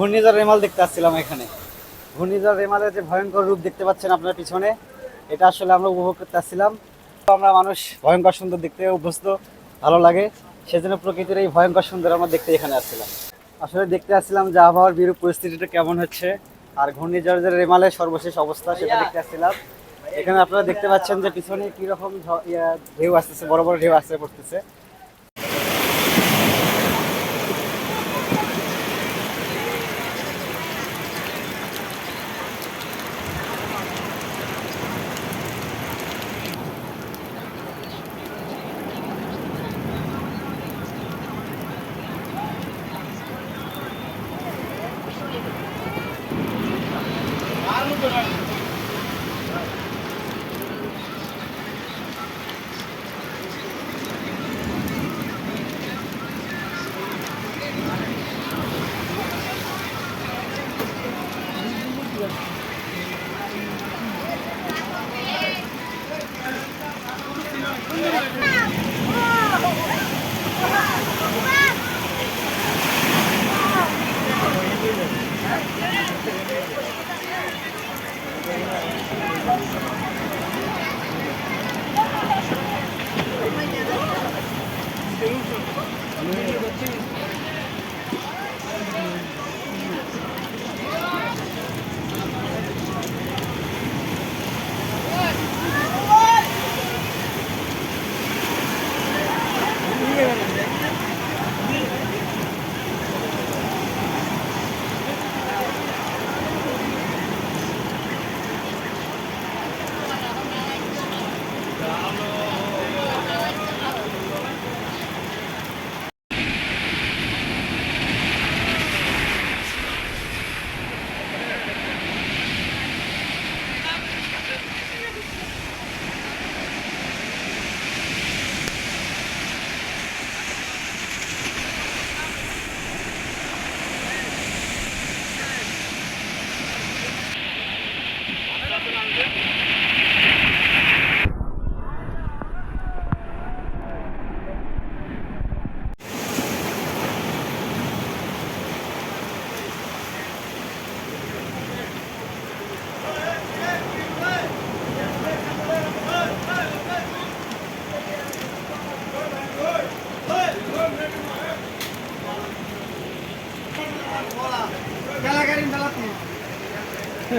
ঘূর্ণিঝড় রেমাল দেখতে আসছিলাম এখানে। ঘূর্ণিঝড় রেমালের যে ভয়ঙ্কর রূপ দেখতে পাচ্ছেন আপনার পিছনে এটা আসলে আমরা উপভোগ করতে আসছিলাম। তো আমরা মানুষ ভয়ঙ্কর সুন্দর দেখতে অভ্যস্ত ভালো লাগে সেজন্য প্রকৃতির এই ভয়ঙ্কর সুন্দর আমরা দেখতে এখানে আসছিলাম। আসলে দেখতে আসছিলাম যে আবহাওয়ার বিরূপ পরিস্থিতিটা কেমন হচ্ছে আর ঘূর্ণিঝড়ের রেমালের সর্বশেষ অবস্থা সেটা দেখতে আসছিলাম। এখানে আপনারা দেখতে পাচ্ছেন যে পিছনে কীরকম ঢেউ আসতেছে বড় বড় ঢেউ আসতে পড়তেছে। Come on, come on.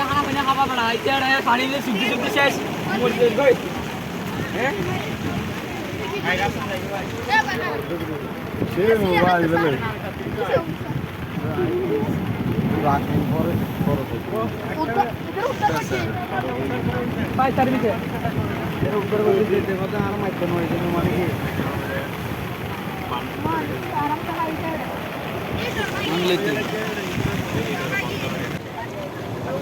খানা পিনা খাবা বেড়া আইতে আর পানি দিয়ে শুদ্ধ শুদ্ধ শেষ মরতে গই হ্যাঁ সে মোবাইল বলে রাখেন পরে পরে পাই তার ভিতরে উপরে বলে দিতে কথা আর মাইক্রো নয় যেন মানে কি আরাম তো হাইটা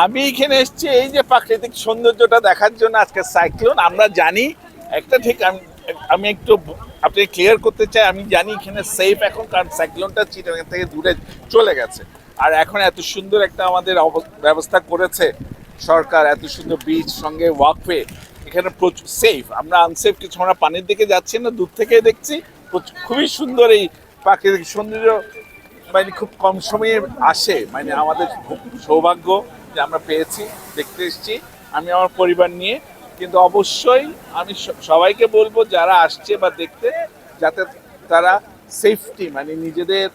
আমি এখানে এসেছি এই যে প্রাকৃতিক সৌন্দর্যটা দেখার জন্য আজকে সাইক্লোন, আমরা জানি একটা ঠিক আমি আমি একটু আপনি ক্লিয়ার করতে চাই, আমি জানি এখানে সেফ এখন, কারণ সাইক্লোনটা চিটাগাং থেকে দূরে চলে গেছে। আর এখন এত সুন্দর একটা আমাদের ব্যবস্থা করেছে সরকার, এত সুন্দর বিচ সঙ্গে ওয়াকওয়ে এখানে প্রচুর সেফ আমরা আনসেফ কিছু আমরা পানির দিকে যাচ্ছি না, দূর থেকে দেখছি খুবই সুন্দর এই প্রাকৃতিক সৌন্দর্য মানে খুব কম সময়ে আসে মানে আমাদের সৌভাগ্য। যে আমরা পেয়েছি, দেখতে এসেছি, আমি আমার পরিবার নিয়ে। কিন্তু অবশ্যই আমি সবাইকে বলব যারা আসছে বা দেখতে, যাতে তারা সেফটি মানে নিজেদের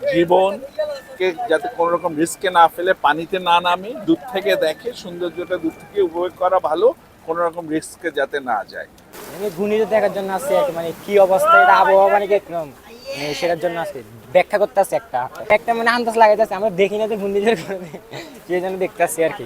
জীবনকে যাতে কোনো রকম রিস্কে না ফেলে, পানিতে না নামে, দূর থেকে দেখে, সৌন্দর্যটা দূর থেকে উপভোগ করা ভালো কোনো রকম রিস্কে যাতে না যায়। আমি ঘূর্ণিঝড় দেখার জন্য আসছি মানে কি অবস্থা, এটা আবহাওয়া মানে একদম মানে সেটার জন্য আসছি। ব্যাখ্যা করতে আসছে একটা। একটা মানে আন্দাজ লাগাইতে আসছি আমরা দেখি না যে ঘূর্ণিঝড় করে সেই জন্য দেখতে আসছি আর কি।